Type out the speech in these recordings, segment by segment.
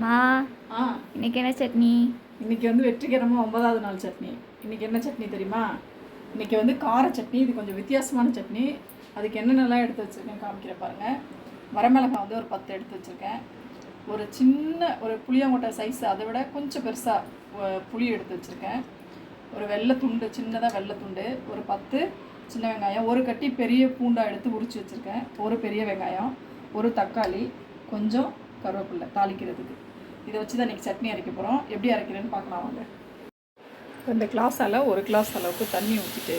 மா ஆ. இன்னைக்கு என்ன சட்னி? இன்னைக்கு வந்து வெற்றிகரமாக ஒன்பதாவது நாள் சட்னி. இன்னைக்கு என்ன சட்னி தெரியுமா? இன்னைக்கு வந்து கார சட்னி இது கொஞ்சம் வித்தியாசமான சட்னி. அதுக்கு என்னென்னலாம் எடுத்து வச்சுருக்கேன் காமிக்கிறேன் பாருங்கள் வரமிளகாய் வந்து ஒரு பத்து எடுத்து வச்சுருக்கேன். ஒரு சின்ன ஒரு புளியங்கொட்டை சைஸ் அதை விட கொஞ்சம் பெருசாக புளி எடுத்து வச்சுருக்கேன். ஒரு வெள்ளை துண்டு சின்னதாக வெள்ளை துண்டு ஒரு பத்து சின்ன வெங்காயம் ஒரு கட்டி பெரிய பூண்டா எடுத்து உரிச்சு வச்சுருக்கேன். ஒரு பெரிய வெங்காயம் ஒரு தக்காளி கொஞ்சம் கருவேப்பில்லை தாளிக்கிறதுக்கு. இதை வச்சு தான் இன்றைக்கி சட்னி அரைக்க போகிறோம் எப்படி அரைக்கிறேன்னு பார்க்கலாம் வாங்க. இந்த கிளாஸால் ஒரு கிளாஸ் அளவுக்கு தண்ணி ஊற்றிட்டு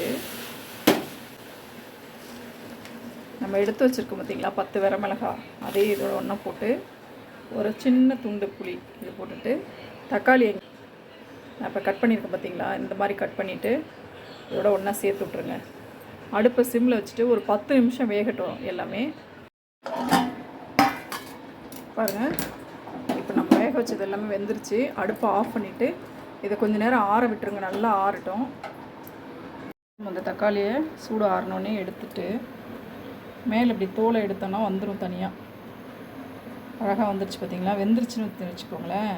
நம்ம எடுத்து வச்சுருக்கோம் பார்த்தீங்களா பத்து வரமிளகாய் அதே இதோட ஒன்றா போட்டு ஒரு சின்ன துண்டு புளி இது போட்டுட்டு தக்காளி நான் இப்போ கட் பண்ணியிருக்கேன் பார்த்தீங்களா இந்த மாதிரி கட் பண்ணிவிட்டு இதோட ஒன்றா சேர்த்து விட்ருங்க அடுப்பை சிம்மில் வச்சுட்டு ஒரு பத்து நிமிஷம் வேகட்டும் எல்லாமே. பாருங்கள் வச்சது எல்லாமே வெந்துருச்சு. அடுப்பை ஆஃப் பண்ணிவிட்டு இதை கொஞ்ச நேரம் ஆற விட்டுருங்க. நல்லா ஆறட்டும். அந்த தக்காளியை சூடு ஆறினோடனே எடுத்துட்டு மேலே இப்படி தோலை எடுத்தோன்னா வந்துடும் தனியாக அழகாக வந்துருச்சு பார்த்தீங்களா வெந்துருச்சுன்னு வச்சுக்கோங்களேன்.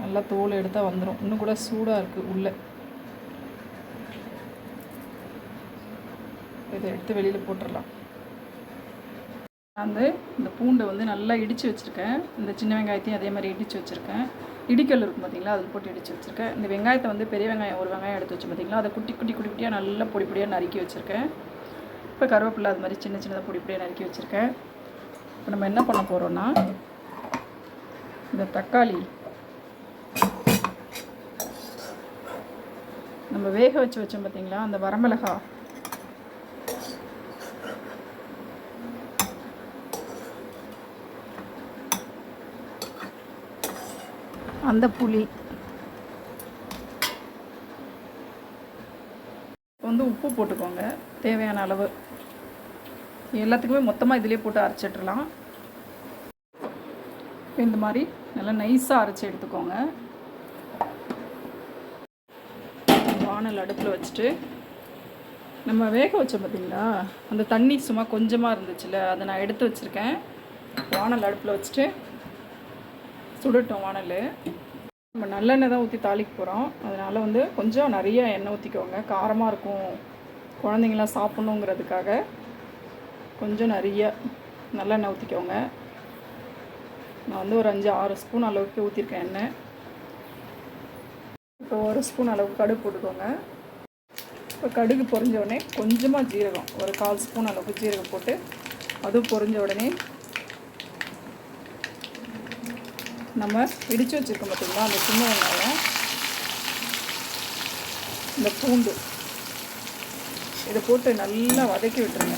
நல்லா தோலை எடுத்தால் வந்துடும் இன்னும் கூட சூடாக இருக்குது உள்ளே. இதை எடுத்து வெளியில் போட்டுடலாம் வந்து இந்த பூண்டை வந்து நல்லா இடித்து வச்சுருக்கேன். இந்த சின்ன வெங்காயத்தையும் அதே மாதிரி இடித்து வச்சுருக்கேன். இடிக்கல் இருக்கும் பார்த்தீங்களா அதில் போட்டு இடித்து வச்சுருக்கேன். இந்த வெங்காயத்தை வந்து பெரிய வெங்காயம் ஒரு வெங்காயம் எடுத்து வச்சு பார்த்தீங்களா அதை குட்டி குட்டி குட்டி குட்டியாக நல்லா பொடி பொடியாக நறுக்கி வச்சுருக்கேன். இப்போ கருவேப்பிலை அது மாதிரி சின்ன சின்னதாக பொடி பொடியாக நறுக்கி வச்சுருக்கேன். இப்போ நம்ம என்ன பண்ண போகிறோன்னா இந்த தக்காளி நம்ம வேக வச்சு வச்சோம் பார்த்தீங்களா அந்த வரமிளகா. அந்த புளி. வந்து உப்பு போட்டுக்கோங்க தேவையான அளவு. எல்லாத்துக்குமே மொத்தமாக இதிலே போட்டு அரைச்சிட்றலாம் இந்த மாதிரி நல்லா நைஸாக அரைச்சி எடுத்துக்கோங்க. வானல் அடுப்பில் வச்சுட்டு நம்ம வேக வச்சோம் பார்த்தீங்களா அந்த தண்ணி சும்மா கொஞ்சமாக இருந்துச்சுல்ல அதை நான் எடுத்து வச்சுருக்கேன். வானல் அடுப்பில் வச்சுட்டு சுடட்டும் வானல். நம்ம நல்லெண்ணெய் தான் ஊற்றி தாளிக்க போகிறோம் அதனால் வந்து கொஞ்சம் நிறைய எண்ணெய் ஊற்றிக்கோங்க காரமாக இருக்கும். குழந்தைங்களாம் சாப்பிட்ணுங்கிறதுக்காக கொஞ்சம் நிறைய நல்லெண்ணெய் ஊற்றிக்கோங்க நான் வந்து ஒரு அஞ்சு ஆறு ஸ்பூன் அளவுக்கு ஊற்றிருக்கேன் எண்ணெய். இப்போ ஒரு ஸ்பூன் அளவுக்கு கடுகு போட்டுக்கோங்க. இப்போ கடுகு பொறிஞ்ச உடனே கொஞ்சமாக ஜீரகம். ஒரு கால் ஸ்பூன் அளவுக்கு ஜீரகம் போட்டு அதுவும் பொரிஞ்ச உடனே நம்ம இடித்து வச்சுருக்கோம் பார்த்தீங்களா அந்த சின்ன வெங்காயம். இந்த பூண்டு. இதை போட்டு நல்லா வதக்கி விட்டுருங்க.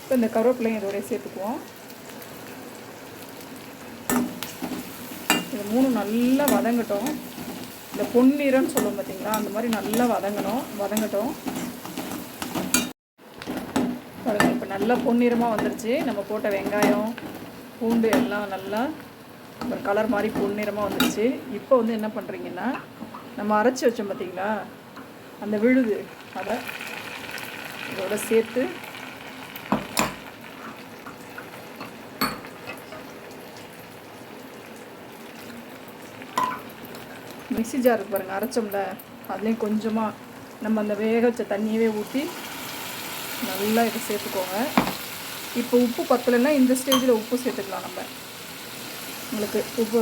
இப்போ இந்த கருவேப்பிலையும் இதோடய சேர்த்துக்குவோம். இது மூணு நல்லா வதங்கட்டும். இந்த பொன்னிறம்னு சொல்லுவோம் பார்த்தீங்களா அந்த மாதிரி நல்லா வதங்கணும். வதங்கட்டும் பாருங்கள் இப்போ நல்லா பொன்னிறமாக வந்துருச்சு. நம்ம போட்ட வெங்காயம் பூண்டு எல்லாம் நல்லா ஒரு கலர் மாதிரி பொன்னிறமாக வந்துருச்சு. இப்போ வந்து என்ன பண்ணுறீங்கன்னா நம்ம அரைச்சி வச்சோம் பார்த்தீங்களா அந்த விழுது அதை இதோட சேர்த்து மிக்சி ஜார் பாருங்கள் அரைச்சோம்ல அதுலேயும் கொஞ்சமாக நம்ம அந்த வேக வச்ச தண்ணியவே ஊற்றி நல்லா இதை சேர்த்துக்கோங்க. இப்போ உப்பு பத்தலைன்னா இந்த ஸ்டேஜில் உப்பு சேர்த்துக்கலாம் நம்ம. உங்களுக்கு உப்பு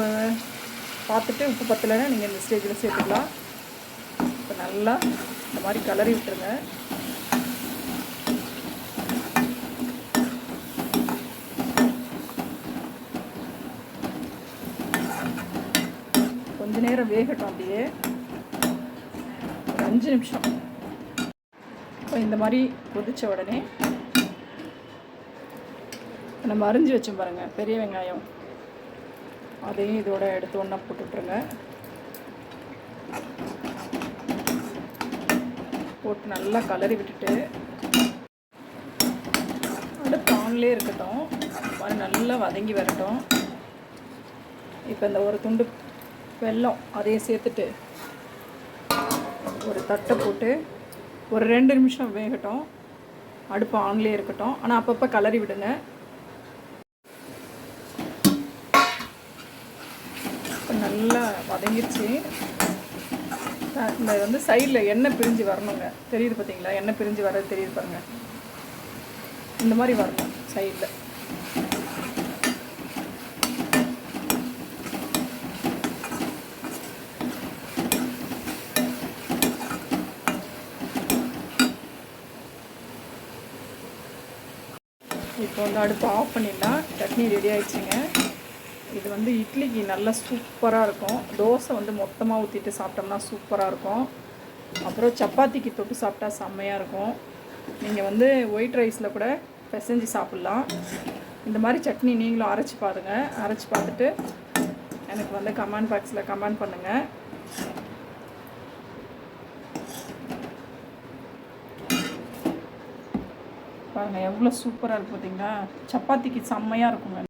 பார்த்துட்டு உப்பு பத்தலைன்னா நீங்கள் இந்த ஸ்டேஜில் சேர்த்துக்கலாம். இப்போ நல்லா இந்த மாதிரி கலரி விட்டுருங்க. கொஞ்ச நேரம் வேகட்டும் அப்படியே. ஒரு அஞ்சு நிமிஷம். இப்போ இந்த மாதிரி கொதித்த உடனே நம்ம அரிஞ்சு வச்சோம் பாருங்கள் பெரிய வெங்காயம். அதையும் இதோட எடுத்து ஒன்றா போட்டுட்ருங்க. போட்டு நல்லா கலரி விட்டுட்டு அடுப்பு ஆன்லேயே இருக்கட்டும். அது நல்லா வதங்கி வரட்டும். இப்போ இந்த ஒரு துண்டு வெல்லம் அதையும் சேர்த்துட்டு ஒரு தட்டை போட்டு ஒரு ரெண்டு நிமிஷம் வேகட்டும். அடுப்பு ஆன்லேயே இருக்கட்டும். ஆனால் அப்பப்போ கலரி விடுங்க. இப்போ நல்லா வதங்கிடுச்சு இந்த வந்து சைடில் எண்ணெய் பிரிஞ்சு வரணுங்க. தெரியுது பார்த்தீங்களா எண்ணெய் பிரிஞ்சு வர்றது தெரியுது பாருங்க. இந்த மாதிரி வரணும் சைடில் இப்போ வந்து அடுப்பு ஆஃப் பண்ணிடலாம் சட்னி ரெடி ஆயிடுச்சுங்க. இது வந்து இட்லிக்கு நல்லா சூப்பராக இருக்கும். தோசை வந்து மொத்தமாக ஊற்றிட்டு சாப்பிட்டோம்னா சூப்பராக இருக்கும். அப்புறம் சப்பாத்திக்கு தொட்டு சாப்பிட்டா செம்மையாக இருக்கும். நீங்கள் வந்து ஒயிட் ரைஸில் கூட பிசைஞ்சு சாப்பிட்லாம். இந்த மாதிரி சட்னி நீங்களும் அரைச்சி பாருங்கள் அரைச்சி பார்த்துட்டு எனக்கு வந்து கமெண்ட் பாக்ஸில் கமெண்ட் பண்ணுங்கள் பாருங்கள் எவ்வளோ சூப்பராக இருக்கு பார்த்தீங்களா சப்பாத்திக்கு செம்மையாக இருக்குங்க